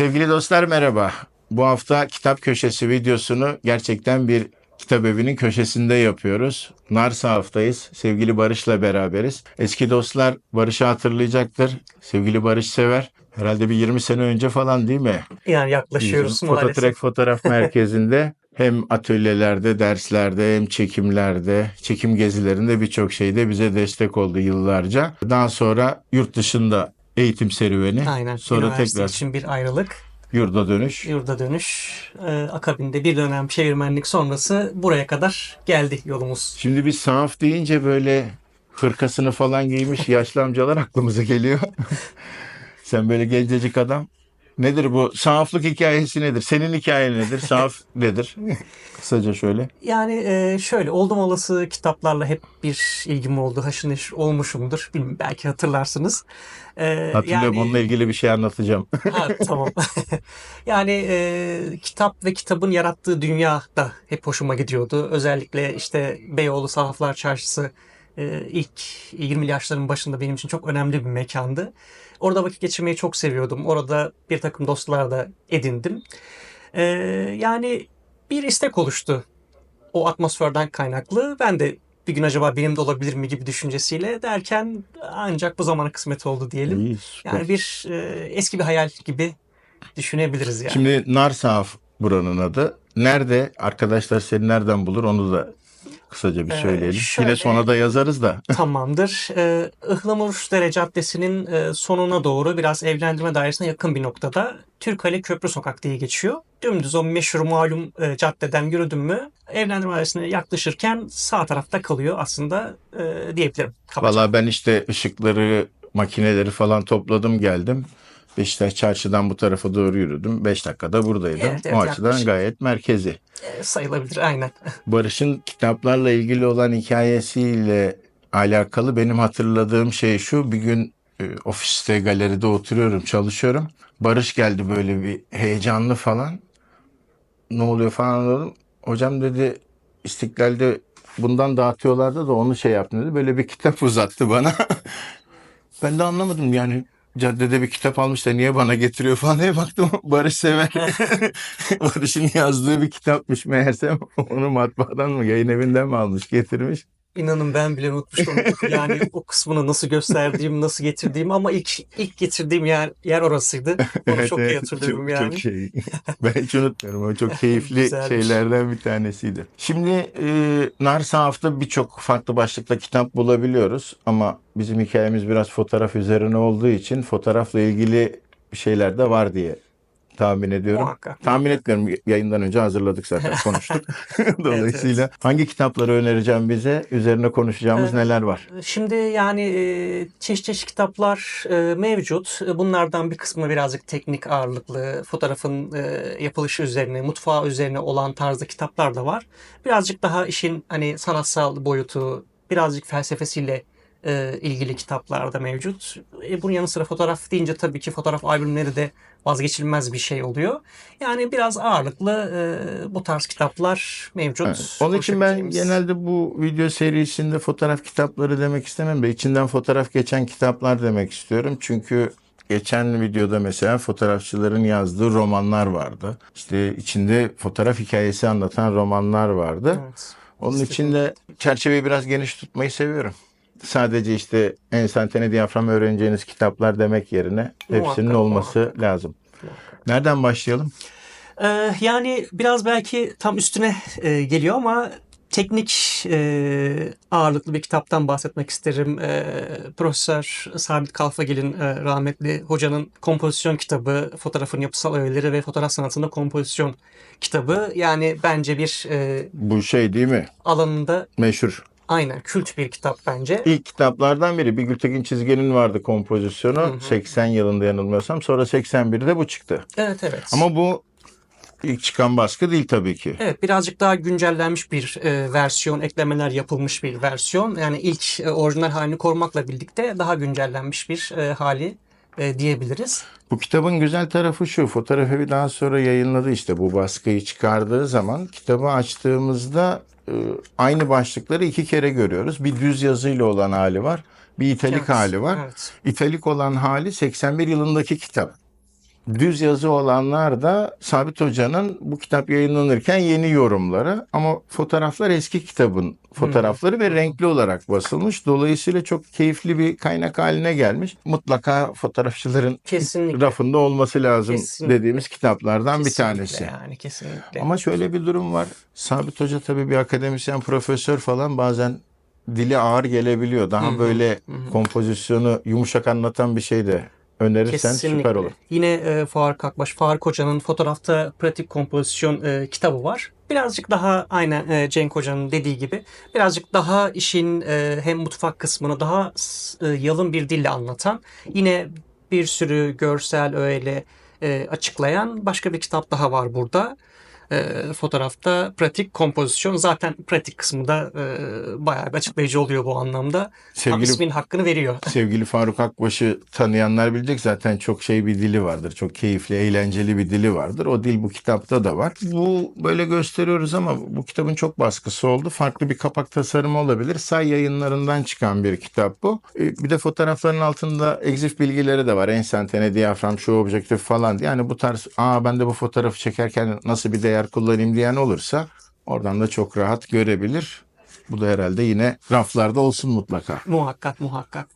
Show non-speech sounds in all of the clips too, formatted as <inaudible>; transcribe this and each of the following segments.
Sevgili dostlar merhaba. Bu hafta kitap köşesi videosunu gerçekten bir kitap evinin köşesinde yapıyoruz. Narsa haftayız. Sevgili Barış'la beraberiz. Eski dostlar Barış'ı hatırlayacaktır. Sevgili Barış sever. Herhalde bir 20 sene önce falan değil mi? Yani yaklaşıyoruz Bizim maalesef. Fototrek Fotoğraf Merkezi'nde <laughs> hem atölyelerde, derslerde hem çekimlerde, çekim gezilerinde birçok şeyde bize destek oldu yıllarca. Daha sonra yurt dışında eğitim serüveni, Aynen. sonra tekrar için bir ayrılık, yurda dönüş. yurda dönüş, e, akabinde bir dönem çevirmenlik sonrası buraya kadar geldi yolumuz. Şimdi biz sahaf deyince böyle hırkasını falan giymiş yaşlı amcalar aklımıza geliyor. <laughs> Sen böyle gencecik adam. Nedir bu? Sahaflık hikayesi nedir? Senin hikayen nedir? Sahaf <laughs> nedir? Kısaca şöyle. Yani e, şöyle oldum olası kitaplarla hep bir ilgim oldu, haşır neşir olmuşumdur. Bilmiyorum, belki hatırlarsınız. E, Hatırlıyorum yani- onunla ilgili bir şey anlatacağım. <laughs> Ha, tamam. <laughs> yani e, kitap ve kitabın yarattığı dünya da hep hoşuma gidiyordu. Özellikle işte Beyoğlu Sahaflar Çarşısı ilk 20'li yaşların başında benim için çok önemli bir mekandı. Orada vakit geçirmeyi çok seviyordum. Orada bir takım dostlar da edindim. E, yani bir istek oluştu o atmosferden kaynaklı. Ben de bir gün acaba benim de olabilir mi gibi düşüncesiyle derken ancak bu zamana kısmet oldu diyelim. İyi, süper. Yani bir e, eski bir hayal gibi düşünebiliriz yani. Şimdi Nar Sahaf buranın adı. Nerede? Arkadaşlar seni nereden bulur onu da kısaca bir Ee, söyleyelim. şöyle- Yine sona da yazarız da. <laughs> Tamamdır. Ee, Ihlamurdere Caddesi'nin e, sonuna doğru biraz evlendirme dairesine yakın bir noktada Türkali Köprü Sokak diye geçiyor. Dümdüz o meşhur malum e, caddeden yürüdün mü evlendirme dairesine yaklaşırken sağ tarafta kalıyor aslında e, diyebilirim. Valla ben işte ışıkları, makineleri falan topladım geldim. Beşiktaş çarşıdan bu tarafa doğru yürüdüm. 5 dakikada buradaydım. Evet, evet, o açıdan yaklaşık. gayet merkezi. E, sayılabilir aynen. <laughs> Barış'ın kitaplarla ilgili olan hikayesiyle alakalı benim hatırladığım şey şu. Bir gün e, ofiste, galeride oturuyorum, çalışıyorum. Barış geldi böyle bir heyecanlı falan. Ne oluyor falan dedim. Hocam dedi İstiklal'de bundan dağıtıyorlardı da onu şey yaptım dedi. Böyle bir kitap <laughs> uzattı bana. ben de anlamadım yani caddede bir kitap almış da niye bana getiriyor falan diye baktım <laughs> Barış sever. <laughs> Barış'ın yazdığı bir kitapmış meğerse <laughs> onu matbaadan mı yayın evinden mi almış getirmiş. İnanın ben bile unutmuşum. <laughs> Yani o kısmını nasıl gösterdiğim, nasıl getirdiğim ama ilk ilk getirdiğim yer yer orasıydı. Onu çok iyi hatırlıyorum çok, yani. Çok şey. ben hiç unutmuyorum. O çok <laughs> keyifli Güzelmiş. şeylerden bir tanesiydi. Şimdi e, Nar Sahaf'ta birçok farklı başlıkta kitap bulabiliyoruz. Ama bizim hikayemiz biraz fotoğraf üzerine olduğu için fotoğrafla ilgili bir şeyler de var diye tahmin ediyorum. Muhakkak. Tahmin etmiyorum. Yayından önce hazırladık zaten <laughs> konuştuk. Dolayısıyla hangi kitapları önereceğim bize? Üzerine konuşacağımız Ee, neler var? Şimdi yani e, çeşit çeşit kitaplar e, mevcut. E, Bunlardan bir kısmı birazcık teknik ağırlıklı, fotoğrafın yapılışı üzerine, mutfağı üzerine olan tarzda kitaplar da var. Birazcık daha işin hani sanatsal boyutu, birazcık felsefesiyle e, ilgili kitaplar da mevcut. E, bunun yanı sıra fotoğraf deyince tabii ki fotoğraf albümleri de vazgeçilmez bir şey oluyor. Yani biraz ağırlıklı e, bu tarz kitaplar mevcut. Evet. Onun için ben genelde bu video serisinde fotoğraf kitapları demek istemem de içinden fotoğraf geçen kitaplar demek istiyorum. Çünkü geçen videoda mesela fotoğrafçıların yazdığı romanlar vardı. İşte içinde fotoğraf hikayesi anlatan romanlar vardı. Evet. Onun için de çerçeveyi biraz geniş tutmayı seviyorum. Sadece işte ensantane diyafram öğreneceğiniz kitaplar demek yerine hepsinin Muhakkak, olması lazım. Nereden başlayalım? Ee, yani biraz belki tam üstüne e, geliyor ama teknik e, ağırlıklı bir kitaptan bahsetmek isterim. E, Profesör Sabit Kalfagil'in e, rahmetli hocanın kompozisyon kitabı, fotoğrafın yapısal öğeleri ve fotoğraf sanatında kompozisyon kitabı. Yani bence bir e, Bu şey değil mi? alanında Meşhur. Aynen kült bir kitap bence. İlk kitaplardan biri. Bir Gültekin Çizgen'in vardı kompozisyonu. Hı hı. 80 yılında yanılmıyorsam. Sonra 81'de bu çıktı. Evet evet. Ama bu ilk çıkan baskı değil tabii ki. Evet birazcık daha güncellenmiş bir e, versiyon, eklemeler yapılmış bir versiyon. Yani ilk e, orijinal halini korumakla birlikte daha güncellenmiş bir e, hali e, diyebiliriz. Bu kitabın güzel tarafı şu. Fotoğraf evi daha sonra yayınladı işte bu baskıyı çıkardığı zaman. Kitabı açtığımızda aynı başlıkları iki kere görüyoruz. Bir düz yazıyla olan hali var. Bir italik Evet, hali var. Evet. İtalik olan hali 81 yılındaki kitap. Düz yazı olanlar da Sabit Hoca'nın bu kitap yayınlanırken yeni yorumları ama fotoğraflar eski kitabın fotoğrafları ve renkli olarak basılmış. Dolayısıyla çok keyifli bir kaynak haline gelmiş. Mutlaka fotoğrafçıların Kesinlikle. rafında olması lazım Kesinlikle. dediğimiz kitaplardan bir Kesinlikle tanesi. Yani kesinlikle. Ama şöyle bir durum var. Sabit Hoca tabii bir akademisyen, profesör falan bazen dili ağır gelebiliyor. Daha Hı hı, böyle hı hı. kompozisyonu yumuşak anlatan bir şey de önerirsen süper olur. Yine e, Faruk Akbaş, Faruk Hoca'nın fotoğrafta pratik kompozisyon e, kitabı var. Birazcık daha aynen e, Cenk Hoca'nın dediği gibi birazcık daha işin e, hem mutfak kısmını daha e, yalın bir dille anlatan yine bir sürü görsel öyle e, açıklayan başka bir kitap daha var burada. E, fotoğrafta pratik kompozisyon zaten pratik kısmı da e, bayağı bir açıklayıcı oluyor bu anlamda. Sevgili İsmin hakkını veriyor. <laughs> sevgili Faruk Akbaş'ı tanıyanlar bilecek zaten çok şey bir dili vardır. Çok keyifli, eğlenceli bir dili vardır. O dil bu kitapta da var. Bu böyle gösteriyoruz ama bu kitabın çok baskısı oldu. Farklı bir kapak tasarımı olabilir. Say yayınlarından çıkan bir kitap bu. Ee, Bir de fotoğrafların altında egzif bilgileri de var. Ensentane, diyafram, şu objektif falan. Yani bu tarz aa ben de bu fotoğrafı çekerken nasıl bir değer kullanayım diyen olursa oradan da çok rahat görebilir. Bu da herhalde yine raflarda olsun mutlaka. Muhakkak muhakkak.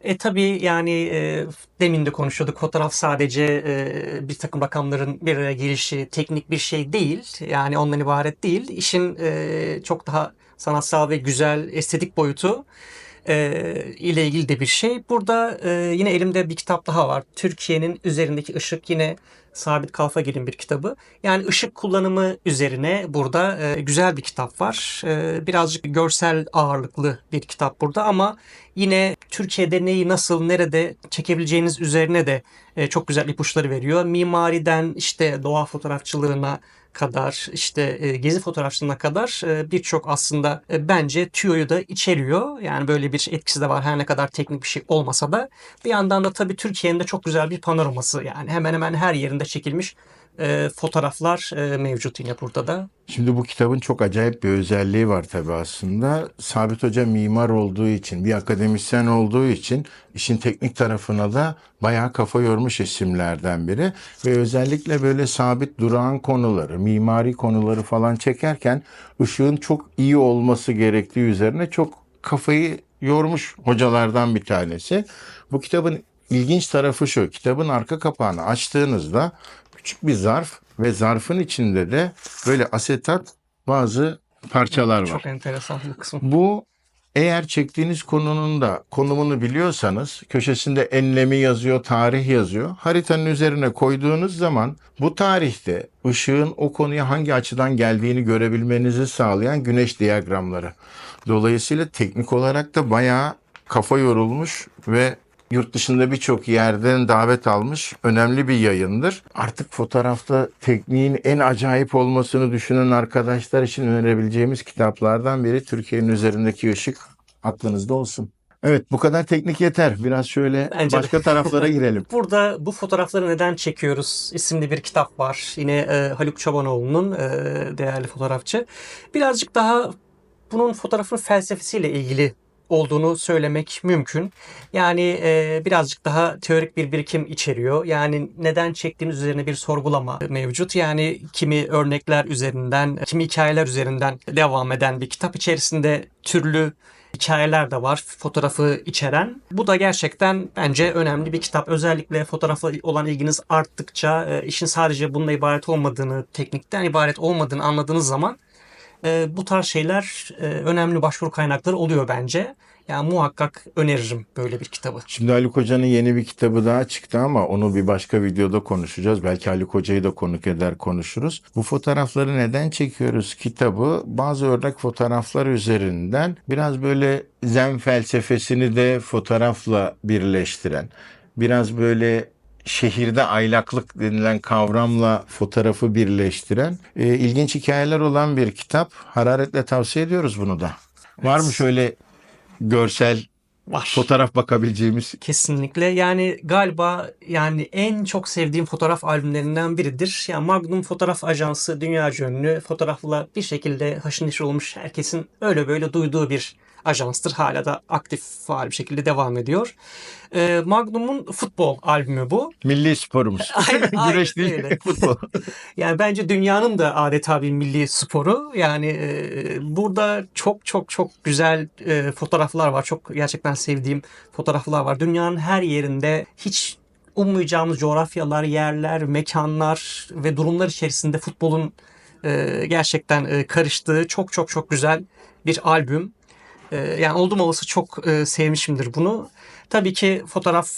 E tabii yani e, demin de konuşuyorduk fotoğraf sadece e, bir takım rakamların bir araya gelişi teknik bir şey değil. Yani ondan ibaret değil. İşin e, çok daha sanatsal ve güzel estetik boyutu e, ile ilgili de bir şey. Burada e, yine elimde bir kitap daha var. Türkiye'nin üzerindeki ışık yine Sabit Kalfagil'in bir kitabı. Yani ışık kullanımı üzerine burada e, güzel bir kitap var. E, birazcık görsel ağırlıklı bir kitap burada ama yine Türkiye'de neyi nasıl nerede çekebileceğiniz üzerine de e, çok güzel ipuçları veriyor. Mimariden işte doğa fotoğrafçılığına kadar işte e, gezi fotoğrafçılığına kadar e, birçok aslında e, bence tüyoyu da içeriyor. Yani böyle bir etkisi de var her ne kadar teknik bir şey olmasa da. Bir yandan da tabii Türkiye'nin de çok güzel bir panoraması yani hemen hemen her yerinde çekilmiş e, fotoğraflar e, mevcut yine burada da. Şimdi bu kitabın çok acayip bir özelliği var tabii aslında. Sabit Hoca mimar olduğu için, bir akademisyen olduğu için işin teknik tarafına da bayağı kafa yormuş isimlerden biri. Ve özellikle böyle sabit durağan konuları, mimari konuları falan çekerken ışığın çok iyi olması gerektiği üzerine çok kafayı yormuş hocalardan bir tanesi. Bu kitabın ilginç tarafı şu, kitabın arka kapağını açtığınızda küçük bir zarf ve zarfın içinde de böyle asetat bazı parçalar var. Çok enteresan bu kısım. Bu eğer çektiğiniz konunun da konumunu biliyorsanız köşesinde enlemi yazıyor, tarih yazıyor. Haritanın üzerine koyduğunuz zaman bu tarihte ışığın o konuya hangi açıdan geldiğini görebilmenizi sağlayan güneş diyagramları. Dolayısıyla teknik olarak da bayağı kafa yorulmuş ve yurt dışında birçok yerden davet almış önemli bir yayındır. Artık fotoğrafta tekniğin en acayip olmasını düşünen arkadaşlar için önerebileceğimiz kitaplardan biri Türkiye'nin üzerindeki ışık aklınızda olsun. Evet bu kadar teknik yeter. Biraz şöyle Bence de. başka taraflara <laughs> girelim. Burada bu fotoğrafları neden çekiyoruz isimli bir kitap var. Yine e, Haluk Çobanoğlu'nun e, değerli fotoğrafçı. Birazcık daha bunun fotoğrafın felsefesiyle ilgili olduğunu söylemek mümkün. Yani e, birazcık daha teorik bir birikim içeriyor. Yani neden çektiğimiz üzerine bir sorgulama mevcut. Yani kimi örnekler üzerinden, kimi hikayeler üzerinden devam eden bir kitap içerisinde türlü hikayeler de var fotoğrafı içeren. Bu da gerçekten bence önemli bir kitap. Özellikle fotoğrafla olan ilginiz arttıkça e, işin sadece bununla ibaret olmadığını, teknikten ibaret olmadığını anladığınız zaman e, bu tarz şeyler e, önemli başvuru kaynakları oluyor bence. Yani muhakkak öneririm böyle bir kitabı. Şimdi Haluk Hoca'nın yeni bir kitabı daha çıktı ama onu bir başka videoda konuşacağız. Belki Haluk Hoca'yı da konuk eder konuşuruz. Bu fotoğrafları neden çekiyoruz kitabı? Bazı örnek fotoğraflar üzerinden biraz böyle zen felsefesini de fotoğrafla birleştiren, biraz böyle şehirde aylaklık denilen kavramla fotoğrafı birleştiren e, ilginç hikayeler olan bir kitap. Hararetle tavsiye ediyoruz bunu da. Var mı şöyle görsel Var. fotoğraf bakabileceğimiz Kesinlikle. Yani galiba yani en çok sevdiğim fotoğraf albümlerinden biridir. Yani Magnum Fotoğraf Ajansı dünyaca ünlü fotoğrafla bir şekilde haşır neşir olmuş herkesin öyle böyle duyduğu bir ajanstır. Hala da aktif faal bir şekilde devam ediyor. E, Magnum'un futbol albümü bu. Milli sporumuz. <laughs> <laughs> Aynen, Güreş değil öyle. futbol. <laughs> Yani bence dünyanın da adeta bir milli sporu. Yani e, burada çok çok çok güzel e, fotoğraflar var. Çok gerçekten sevdiğim fotoğraflar var. Dünyanın her yerinde hiç ummayacağımız coğrafyalar, yerler, mekanlar ve durumlar içerisinde futbolun e, gerçekten e, karıştığı çok çok çok güzel bir albüm. E, yani oldum olası çok e, sevmişimdir bunu. Tabii ki fotoğraf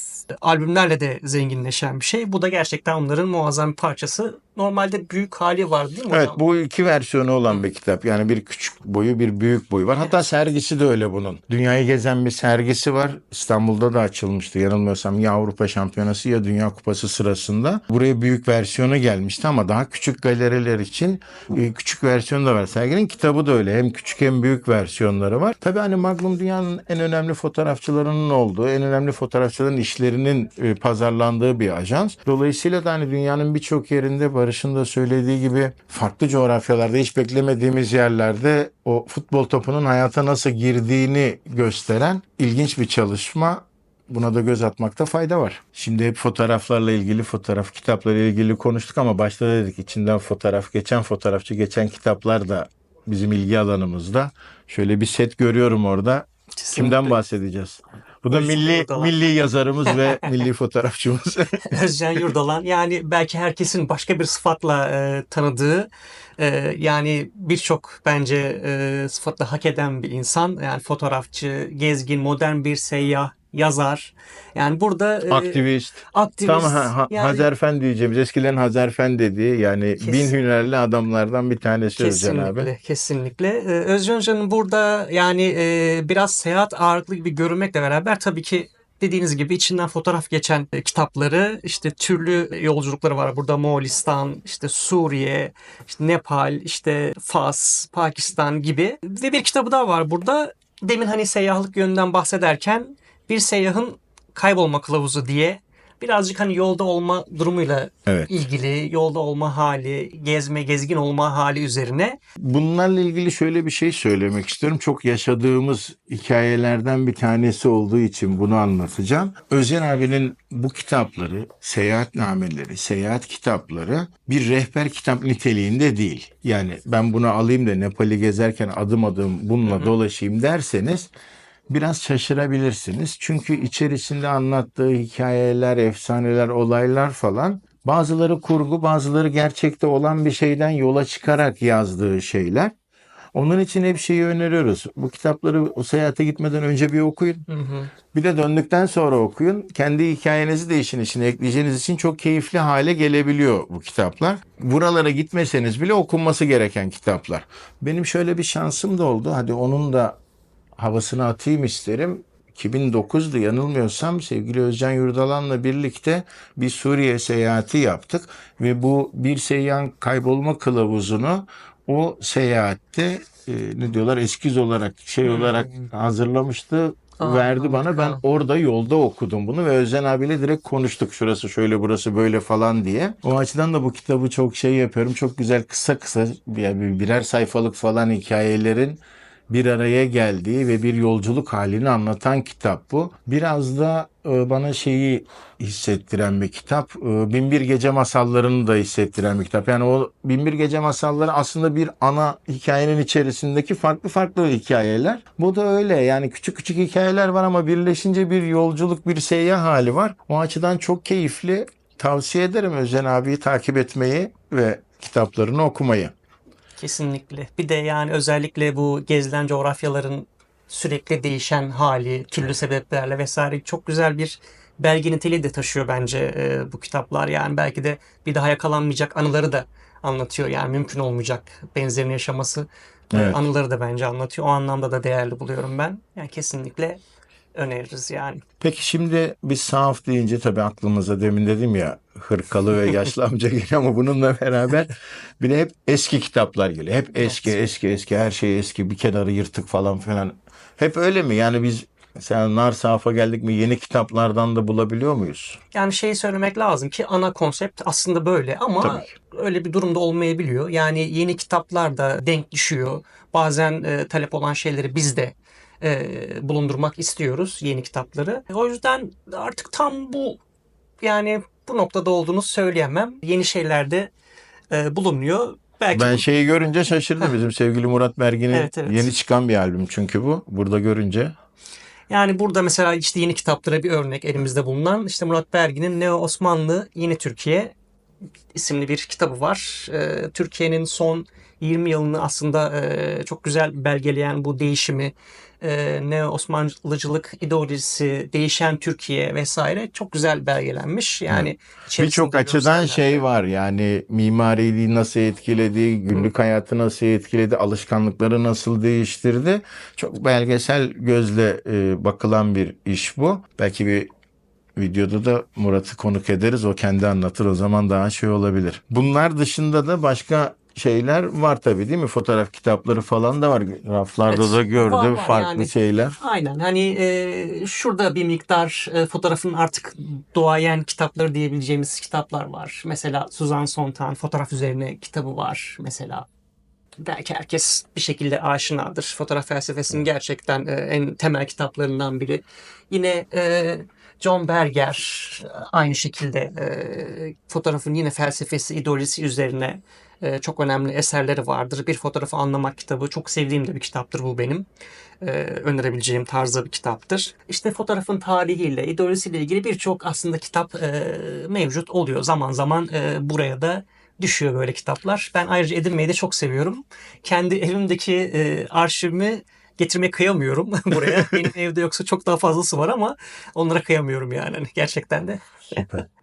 albümlerle de zenginleşen bir şey. Bu da gerçekten onların muazzam bir parçası. Normalde büyük hali var değil mi Evet hocam? bu iki versiyonu olan bir kitap. Yani bir küçük boyu bir büyük boyu var. Hatta sergisi de öyle bunun. Dünyayı gezen bir sergisi var. İstanbul'da da açılmıştı. Yanılmıyorsam ya Avrupa Şampiyonası ya Dünya Kupası sırasında. Buraya büyük versiyonu gelmişti ama daha küçük galeriler için e, küçük versiyonu da var. Serginin kitabı da öyle. Hem küçük hem büyük versiyonları var. Tabii hani Magnum dünyanın en önemli fotoğrafçılarının olduğu, en önemli fotoğrafçıların işlerinin e, pazarlandığı bir ajans. Dolayısıyla da hani dünyanın birçok yerinde Barış'ın da söylediği gibi farklı coğrafyalarda hiç beklemediğimiz yerlerde o futbol topunun hayata nasıl girdiğini gösteren ilginç bir çalışma. Buna da göz atmakta fayda var. Şimdi hep fotoğraflarla ilgili, fotoğraf kitaplarla ilgili konuştuk ama başta dedik içinden fotoğraf, geçen fotoğrafçı, geçen kitaplar da bizim ilgi alanımızda. Şöyle bir set görüyorum orada. Kimden bahsedeceğiz? Bu da milli Yurdalan. milli yazarımız ve <laughs> milli fotoğrafçımız. <laughs> Özcan Yurdalan yani belki herkesin başka bir sıfatla e, tanıdığı e, yani birçok bence e, sıfatla hak eden bir insan. Yani fotoğrafçı, gezgin, modern bir seyyah, yazar. Yani burada e, Aktivist. aktivist. Tam ha, ha, yani Hazerfen diyeceğimiz eskilerin Hazerfen dediği yani Kesin- bin hünerli adamlardan bir tanesi Özcan abi. kesinlikle. Ee, Özcan Hoca'nın burada yani e, biraz seyahat ağırlıklı gibi görünmekle beraber tabii ki dediğiniz gibi içinden fotoğraf geçen e, kitapları işte türlü yolculukları var. Burada Moğolistan, işte Suriye, işte Nepal, işte Fas, Pakistan gibi ve bir kitabı daha var burada. Demin hani seyyahlık yönünden bahsederken bir seyyahın kaybolma kılavuzu diye birazcık hani yolda olma durumuyla Evet. ilgili yolda olma hali, gezme, gezgin olma hali üzerine Bunlarla ilgili şöyle bir şey söylemek istiyorum. Çok yaşadığımız hikayelerden bir tanesi olduğu için bunu anlatacağım. Özcan abinin bu kitapları, seyahatnameleri, seyahat kitapları bir rehber kitap niteliğinde değil. Yani ben bunu alayım da Nepal'i gezerken adım adım bununla dolaşayım derseniz biraz şaşırabilirsiniz. Çünkü içerisinde anlattığı hikayeler, efsaneler, olaylar falan bazıları kurgu, bazıları gerçekte olan bir şeyden yola çıkarak yazdığı şeyler. Onun için hep şeyi öneriyoruz. Bu kitapları o seyahate gitmeden önce bir okuyun. Hı hı. Bir de döndükten sonra okuyun. Kendi hikayenizi de işin içine ekleyeceğiniz için çok keyifli hale gelebiliyor bu kitaplar. Buralara gitmeseniz bile okunması gereken kitaplar. Benim şöyle bir şansım da oldu. Hadi onun da havasını atayım isterim. 2009'da yanılmıyorsam sevgili Özcan Yurdalan'la birlikte bir Suriye seyahati yaptık. Ve bu bir seyyahın kaybolma kılavuzunu o seyahatte e, ne diyorlar eskiz olarak şey olarak hazırlamıştı Aa, verdi bana. Ben orada yolda okudum bunu ve Özcan abiyle direkt konuştuk. Şurası şöyle burası böyle falan diye. O açıdan da bu kitabı çok şey yapıyorum. Çok güzel kısa kısa yani birer sayfalık falan hikayelerin bir araya geldiği ve bir yolculuk halini anlatan kitap bu. Biraz da e, bana şeyi hissettiren bir kitap. E, Binbir Gece Masallarını da hissettiren bir kitap. Yani o Binbir Gece Masalları aslında bir ana hikayenin içerisindeki farklı farklı hikayeler. Bu da öyle. Yani küçük küçük hikayeler var ama birleşince bir yolculuk, bir seyyah hali var. O açıdan çok keyifli. Tavsiye ederim Özcan abiyi takip etmeyi ve kitaplarını okumayı. Kesinlikle. Bir de yani özellikle bu gezilen coğrafyaların sürekli değişen hali, türlü sebeplerle vesaire çok güzel bir belge niteliği de taşıyor bence e, bu kitaplar. Yani belki de bir daha yakalanmayacak anıları da anlatıyor. Yani mümkün olmayacak benzerini yaşaması e, Evet. anıları da bence anlatıyor. O anlamda da değerli buluyorum ben. Yani kesinlikle öneririz yani. Peki şimdi biz sahaf deyince tabii aklımıza demin dedim ya hırkalı ve yaşlı <laughs> amca geliyor ama bununla beraber bir de hep eski kitaplar geliyor. Hep eski Evet. eski eski her şey eski bir kenarı yırtık falan filan. Hep öyle mi? Yani biz mesela nar sahafa geldik mi yeni kitaplardan da bulabiliyor muyuz? Yani şeyi söylemek lazım ki ana konsept aslında böyle ama öyle bir durumda olmayabiliyor. Yani yeni kitaplar da denk düşüyor. Bazen e, talep olan şeyleri biz de e, bulundurmak istiyoruz yeni kitapları. O yüzden artık tam bu yani bu noktada olduğunu söyleyemem. Yeni şeyler de e, bulunuyor. Belki Ben bu- şeyi görünce şaşırdım. Bizim sevgili Murat Bergin'in Evet, evet. yeni çıkan bir albüm çünkü bu. Burada görünce. Yani burada mesela işte yeni kitaplara bir örnek elimizde bulunan işte Murat Bergin'in Neo Osmanlı Yeni Türkiye isimli bir kitabı var. Ee, Türkiye'nin son 20 yılını aslında e, çok güzel belgeleyen bu değişimi, e, Neo Osmanlıcılık ideolojisi, değişen Türkiye vesaire çok güzel belgelenmiş. Yani Birçok açıdan şey var yani mimariliği nasıl etkiledi, günlük hayatı nasıl etkiledi, alışkanlıkları nasıl değiştirdi. Çok belgesel gözle e, bakılan bir iş bu. Belki bir videoda da Murat'ı konuk ederiz. O kendi anlatır o zaman daha şey olabilir. Bunlar dışında da başka şeyler var tabii değil mi? Fotoğraf kitapları falan da var. Raflarda Evet, da gördüm farklı yani. şeyler. Aynen hani e, şurada bir miktar e, fotoğrafın artık doğayan kitapları diyebileceğimiz kitaplar var. Mesela Suzan Sontag'ın fotoğraf üzerine kitabı var mesela. Belki herkes bir şekilde aşinadır. Fotoğraf felsefesinin gerçekten e, en temel kitaplarından biri. Yine e, John Berger e, aynı şekilde e, fotoğrafın yine felsefesi, ideolojisi üzerine e, çok önemli eserleri vardır. Bir fotoğrafı anlamak kitabı çok sevdiğim de bir kitaptır bu benim e, önerebileceğim tarzda bir kitaptır. İşte fotoğrafın tarihiyle, ideolojisiyle ilgili birçok aslında kitap e, mevcut oluyor. Zaman zaman e, buraya da düşüyor böyle kitaplar. Ben ayrıca edinmeyi de çok seviyorum. Kendi evimdeki e, arşivimi getirmeye kıyamıyorum <laughs> buraya. <laughs> Benim evde yoksa çok daha fazlası var ama onlara kıyamıyorum yani Hani gerçekten de.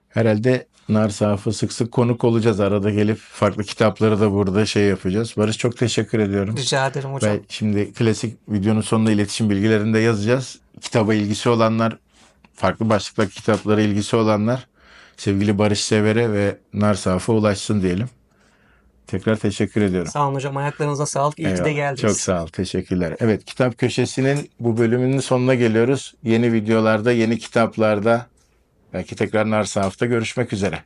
Herhalde Nar Safı sık sık konuk olacağız. Arada gelip farklı kitapları da burada şey yapacağız. Barış çok teşekkür ediyorum. Rica ederim hocam. Ve şimdi klasik videonun sonunda iletişim bilgilerini de yazacağız. Kitaba ilgisi olanlar, farklı başlıktaki kitaplara ilgisi olanlar sevgili Barış Sever'e ve Nar Saf'a ulaşsın diyelim. Tekrar teşekkür ediyorum. Sağ olun hocam. Ayaklarınıza sağlık. İyi ki de geldiniz. Çok sağ ol. Teşekkürler. Evet kitap köşesinin bu bölümünün sonuna geliyoruz. Yeni videolarda, yeni kitaplarda belki tekrar Nar Saf'ta görüşmek üzere.